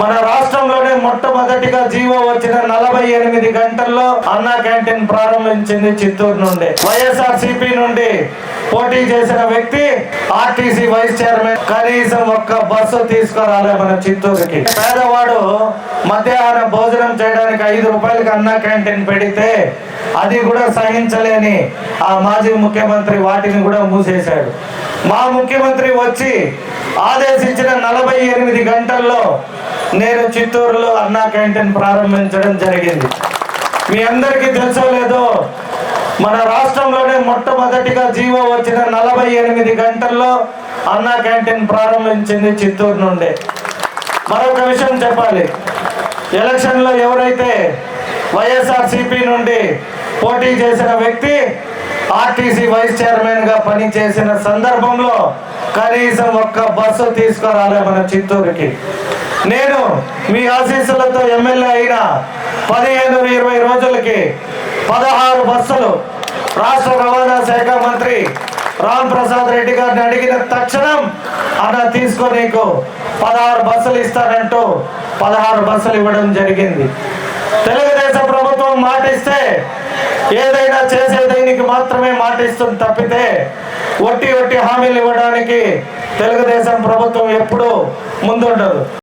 మన రాష్ట్రంలోనే మొట్టమొదటిగా జీవో వచ్చిన నలభై ఎనిమిది గంటల్లో అన్నా క్యాంటీన్ ప్రారంభించింది చిత్తూరు నుండి. వైఎస్ఆర్ సిపి నుండి పోటీ చేసిన వ్యక్తి ఆర్టీసీ వైస్ చైర్మన్ కనీసం ఒక్క బస్సు తీసుకురాలే మన చిత్తూరుకి. పేదవాడు మధ్యాహ్న భోజనం చేయడానికి ఐదు రూపాయలకి అన్నా క్యాంటీన్ పెడితే అది కూడా సహించలేని ఆ మాజీ ముఖ్యమంత్రి వాటిని కూడా మూసేశాడు. మా ముఖ్యమంత్రి వచ్చి ఆదేశించిన నలభై ఎనిమిది గంటల్లో నేను చిత్తూరులో అన్నా క్యాంటీన్ ప్రారంభించడం జరిగింది. మీ అందరికీ తెలుసో లేదో మన రాష్ట్రంలోనే మొట్టమొదటిగా జీవో వచ్చిన నలభై ఎనిమిది గంటల్లో అన్నా క్యాంటీన్ ప్రారంభించింది చిత్తూరు నుండి. మరొక విషయం చెప్పాలి. ఎలక్షన్లో ఎవరైతే వైఎస్ఆర్సిపి నుండి పోటీ చేసిన వ్యక్తి ఆర్టీసీ వైస్ చైర్మన్గా పనిచేసిన సందర్భంలో కనీసం ఒక్క బస్సు తీసుకురాలే మన చిత్తూరుకి. నేను మీ ఆశీస్సులతో ఎమ్మెల్యే అయిన పదిహేను ఇరవై రోజులకి పదహారు బస్సులు రాష్ట్ర రవాణా శాఖ మంత్రి రామ్ ప్రసాద్ రెడ్డి గారిని అడిగిన తక్షణం అన్న తీసుకొనీకు పదహారు బస్సులు ఇస్తానంటూ పదహారు బస్సులు ఇవ్వడం జరిగింది. తెలుగుదేశం ప్రభుత్వం మాటిస్తే ఏదైనా చేసే దీనికి మాత్రమే మాటిస్తుంది తప్పితే ఒట్టి ఒట్టి హామీలు ఇవ్వడానికి తెలుగుదేశం ప్రభుత్వం ఎప్పుడూ ముందుండదు.